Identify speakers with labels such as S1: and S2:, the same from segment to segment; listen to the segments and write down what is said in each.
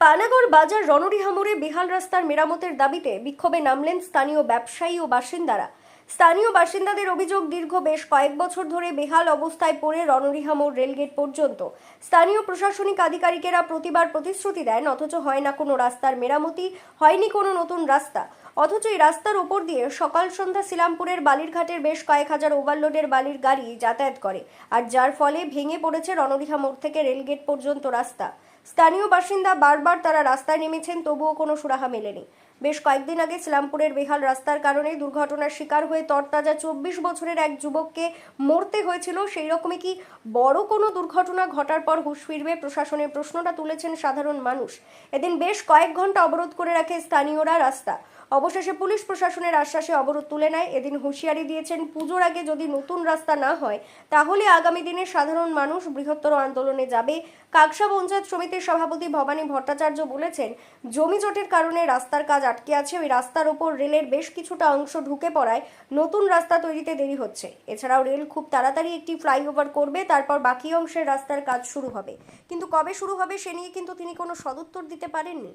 S1: পানাগড় বাজার রনরি হামরে বেহাল রাস্তার মেরামতের দাবিতে বিক্ষোভে নামলেন স্থানীয় ব্যবসায়ী ও বাসিন্দারা। স্থানীয় বাসিন্দাদের অভিযোগ দীর্ঘ বেশ কয়েক বছর ধরে বেহাল অবস্থায় পড়ে রণরিহা মোড় রেলগেট পর্যন্ত। স্থানীয় প্রশাসনিক আধিকারিকেরা প্রতিবার প্রতিশ্রুতি দেন, অথচ হয় না কোনো রাস্তার মেরামতি, হয়নি কোনো নতুন রাস্তা। অথচ এই রাস্তার ওপর দিয়ে সকাল সন্ধ্যা শিলামপুরের বালিরঘাটের বেশ কয়েক হাজার ওভারলোডের বালির গাড়ি যাতায়াত করে, আর যার ফলে ভেঙে পড়েছে রণরিহা মোড় থেকে রেলগেট পর্যন্ত রাস্তা। স্থানীয় বাসিন্দা বারবার তারা রাস্তায় নেমেছেন, তবুও কোনো সুরাহা মেলেনি। বেশ কয়েকদিন আগে ইসলামপুরের বেহাল রাস্তার কারণে দুর্ঘটনার শিকার হয়ে তরতাজা চব্বিশ বছরের এক যুবককে মরতে হয়েছিল। সেই রকমই কি বড় কোনো দুর্ঘটনা ঘটার পর হুশ ফিরবে প্রশাসনের প্রশ্নটা তুলেছেন সাধারণ মানুষ। এদিন বেশ কয়েক ঘণ্টা অবরোধ করে রাখে স্থানীয়রা রাস্তা। অবশেষে পুলিশ প্রশাসনের আশ্বাসে অবরোধ তুলে নেয়। এদিন হুঁশিয়ারি দিয়েছেন, পুজোর আগে যদি নতুন রাস্তা না হয়, তাহলে আগামী দিনে সাধারণ মানুষ বৃহত্তর আন্দোলনে যাবে। কাকসা পঞ্চায়েত সমিতির সভাপতি ভবানী ভট্টাচার্য বলেছেন, জমি জটের কারণে রাস্তার কাজ আটকে আছে। ওই রাস্তার ওপর রেলের বেশ কিছুটা অংশ ঢুকে পড়ায় নতুন রাস্তা তৈরিতে দেরি হচ্ছে। এছাড়াও রেল খুব তাড়াতাড়ি একটি ফ্লাইওভার করবে, তারপর বাকি অংশের রাস্তার কাজ শুরু হবে। কিন্তু কবে শুরু হবে সে নিয়ে কিন্তু তিনি কোনো সদুত্তর দিতে পারেননি।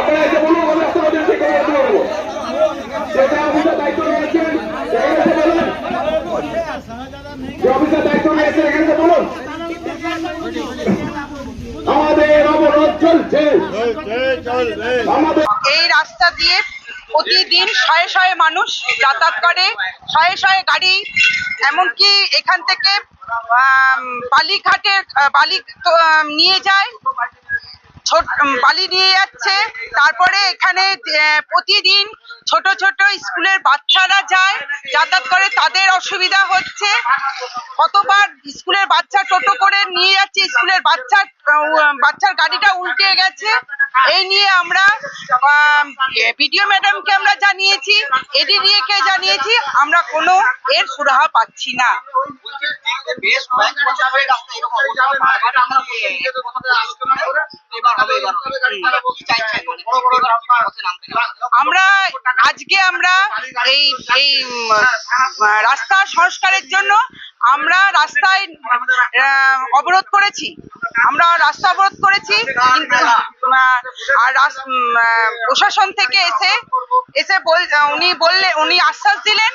S2: আপনারা এসে বলুন আমি রাস্তা বাজার থেকে করতে পারব যেটা অফিসের দায়িত্ব নিয়েছেন সেখানে এসে বলুন যে অফিসের দায়িত্ব নিয়েছেন এখানে এসে বলুন আমাদের অবরোধ চলছে আমাদের
S3: এই রাস্তা দিয়ে প্রতিদিন শয়ে শয়ে মানুষ যাতায়াত করে, শয়ে শয়ে গাড়ি, এমনকি এখান থেকে বালিঘাটের বালি নিয়ে যায়। বালি নিয়ে যাচ্ছে। তারপরে এখানে প্রতিদিন ছোট ছোট স্কুলের বাচ্চারা যায় যাতায়াত করে। তাদের অসুবিধা হচ্ছে। কতবার স্কুলের বাচ্চা টোটো করে নিয়ে যাচ্ছে। স্কুলের বাচ্চা আহ, বাচ্চার গাড়িটা উল্টে গেছে। এই নিয়ে আমরা বিডিও ম্যাডামকে আমরা জানিয়েছি। এডিডিএ কে জানিয়েছি। আমরা কোনো এর সুরাহা পাচ্ছি না।
S4: বেশ কয়েক বছর ধরে রাস্তা এরকম অবস্থা আমরা বলছি নিজেদের কথাটা আলোচনা করে এবার হবে এবার কি চাইছেন? বড় বড় পথে নামতে
S3: আমরা আজকে আমরা এই এই রাস্তা সংস্কারের জন্য আমরা রাস্তায় অবরোধ করেছি। আমরা রাস্তা অবরোধ করেছি। আর প্রশাসন থেকে এসে এসে বল, উনি বললে, উনি আশ্বাস দিলেন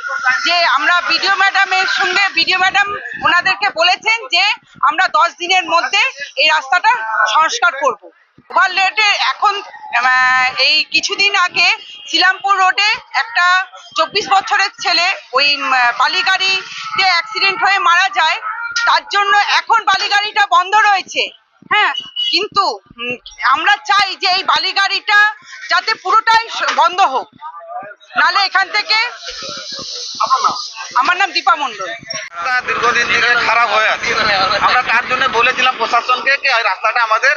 S3: যে আমরা বিডিও ম্যাডামের সঙ্গে, বিডিও ম্যাডাম ওনাদেরকে বলেছেন যে আমরা দশ দিনের মধ্যে এই রাস্তাটা সংস্কার করব। ওভারলেটে এখন এই কিছুদিন আগে শিলামপুর রোডে একটা চব্বিশ বছরের ছেলে ওই বালিগাড়িতে অ্যাক্সিডেন্ট হয়ে মারা যায়। তার জন্য এখন বালিগাড়িটা বন্ধ রয়েছে। হ্যাঁ কিন্তু আমরা চাই যে এই বালিগাড়িটা যাতে পুরোটাই বন্ধ হোক। নালে এখান থেকে আমার নাম দীপা
S5: মন্ডল দীর্ঘদিন থেকে খারাপ হয়ে আছে। আমরা তার জন্য বলেছিলাম প্রশাসনকে রাস্তাটা আমাদের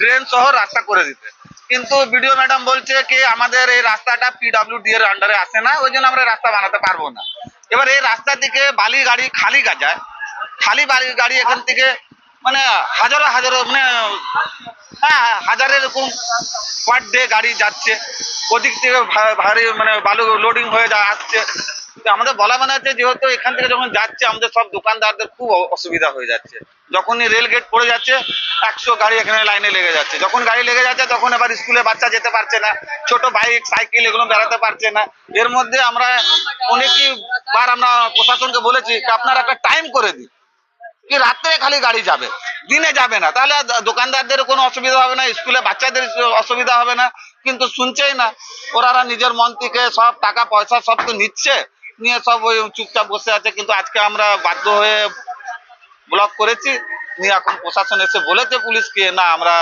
S5: ড্রেন সহ রাস্তা করে দিতে। কিন্তু বিডিও ম্যাডাম বলছে কি, আমাদের এই রাস্তাটা পিডাব্লিউডি এর আন্ডারে আসে না, ওই জন্য আমরা রাস্তা বানাতে পারব না। এবার এই রাস্তা থেকে বালি গাড়ি খালি যায় খালি বালি গাড়ি এখান থেকে মানে হাজারো হাজারো মানে হ্যাঁ হাজারের এরকম পার ডে গাড়ি যাচ্ছে। ওদিক থেকে ভারী মানে বালু লোডিং হয়ে যা, আসছে। তো আমাদের বলা মানে হচ্ছে যেহেতু এখান থেকে যখন যাচ্ছে, আমাদের সব দোকানদারদের খুব অসুবিধা হয়ে যাচ্ছে। যখনই রেল গেট পড়ে যাচ্ছে, একশো গাড়ি এখানে লাইনে লেগে যাচ্ছে। যখন গাড়ি লেগে যাচ্ছে, তখন এবার স্কুলে বাচ্চা যেতে পারছে না, ছোট বাইক সাইকেল এগুলো বেড়াতে পারছে না। এর মধ্যে আমরা অনেকই বার আমরা প্রশাসনকে বলেছি আপনারা একটা টাইম করে দিন, কি রাত্রে খালি গাড়ি যাবে, দিনে যাবে না। তাহলে দোকানদারদের কোনো অসুবিধা হবে না স্কুলে বাচ্চাদের অসুবিধা হবে না। কিন্তু শুনছেই না, ওরা নিজের মন থেকে সব টাকা, পয়সা সব তো নিচ্ছে। নিয়ে সব ওই চুপচাপ বসে আছে, কিন্তু আজকে আমরা বাধ্য হয়ে ব্লক করেছি। নিয়ে এখন প্রশাসন এসে বলেছে পুলিশকে, না, আমরা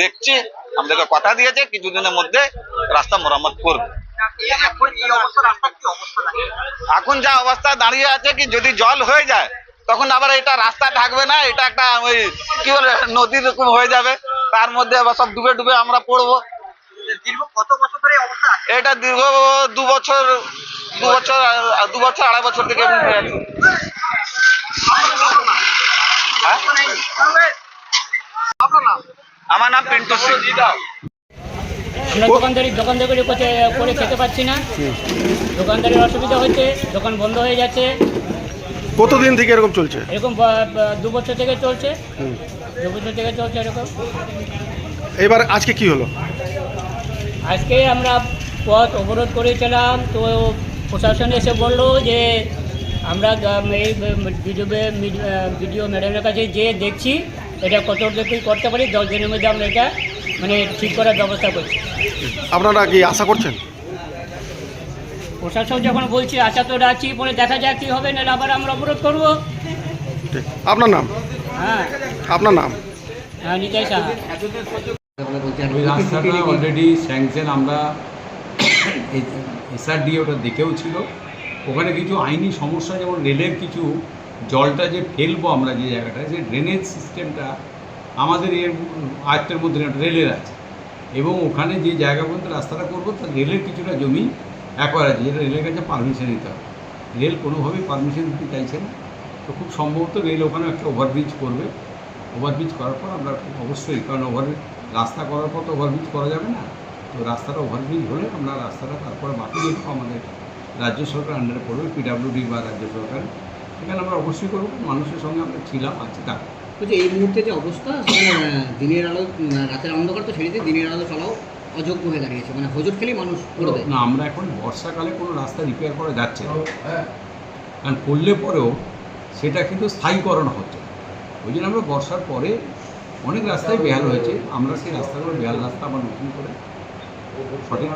S5: দেখছি, আমাদেরকে কথা দিয়েছে, কিছুদিনের মধ্যে রাস্তা মেরামত করবে।
S4: এখন
S5: যা অবস্থা দাঁড়িয়ে আছে কি যদি জল হয়ে যায়, তখন আবার এটা রাস্তা থাকবে না, এটা একটা ওই কি বলে, নদীর হয়ে যাবে। তার মধ্যে আবার সব ডুবে ডুবে আমরা পড়ব।
S4: দীর্ঘ কত বছর ধরে অবস্থা আছে?
S5: এটা দীর্ঘ দু বছর দু বছর দু বছর আড়াই বছর থেকে এমনি হয়ে আমার নাম পিন্টু সিং।
S6: দোকানদারি দোকানদারি করতে করে খেতে পাচ্ছি না। দোকানদারির অসুবিধা হচ্ছে দোকান বন্ধ হয়ে যাচ্ছে।
S7: কতদিন থেকে এরকম চলছে?
S6: এরকম দু বছর থেকে চলছে। দু বছর থেকে চলছে এরকম।
S7: এবার আজকে কি হলো?
S6: আজকে আমরা পথ অবরোধ করেছিলাম তো প্রশাসন এসে বলল যে আমরা এই ভিডিও ম্যাডামের কাছে যে দেখছি এটা কত কি করতে পারি দশ দিনের মধ্যে আমরা এটা মানে ঠিক করার ব্যবস্থা করছি।
S7: আপনারা কি আশা করছেন?
S6: প্রশাসন যখন বলছে আশা তো রাখছি পরে দেখা যাক কী হবে না আবার আমরা অবরোধ করব।
S7: আপনার নাম?
S6: হ্যাঁ।
S7: আপনার নাম?
S6: হ্যাঁ নিতাই সাহা।
S8: ওই রাস্তাটা অলরেডি স্যাংশন আমরা এসআরডি ওটা দেখেও ছিল। ওখানে কিছু আইনি সমস্যা যেমন রেলের কিছু জলটা যে ফেলব আমরা যে জায়গাটা যে ড্রেনেজ সিস্টেমটা আমাদের এর আয়ত্তের মধ্যে রেলের আছে। এবং ওখানে যে জায়গা পর্যন্ত রাস্তাটা করব তার রেলের কিছুটা জমি অ্যাকোয়ার আছে যেটা রেলের কাছে পারমিশন নিতে হবে। রেল কোনোভাবেই পারমিশন দিতে চাইছে না। তো খুব সম্ভবত রেল ওখানে একটা ওভারব্রিজ করবে। ওভারব্রিজ করার পর আমরা অবশ্যই কারণ ওভার রাস্তা করার পর তো ওভারব্রিজ করা যাবে না। তো রাস্তাটা ওভারব্রিজ হলে আমরা রাস্তাটা তারপরে বাকি যেটুকু আমাদের রাজ্য সরকার আন্ডারে পড়বে পিডাব্লিউডি বা রাজ্য সরকার সেখানে আমরা অবশ্যই করব মানুষের সঙ্গে আমরা ছিলাম আছি তা
S9: বলছি এই মুহূর্তে যে অবস্থা সেখানে দিনের আলো রাতের অন্ধকার তো ছেড়ে দিয়ে দিনের আলো চলাও অযোগ্য হয়ে দাঁড়িয়েছে। মানে হজট খেলেই মানুষ করে দেয়
S8: না আমরা এখন বর্ষাকালে কোনো রাস্তা রিপেয়ার করা যাচ্ছে না। কারণ করলে পরেও সেটা কিন্তু স্থায়ীকরণ হচ্ছে ওই জন্য আমরা বর্ষার পরে অনেক রাস্তায় বেহাল হয়েছে আমরা সেই রাস্তাগুলো বেহাল রাস্তা আবার নতুন করে সঠিক।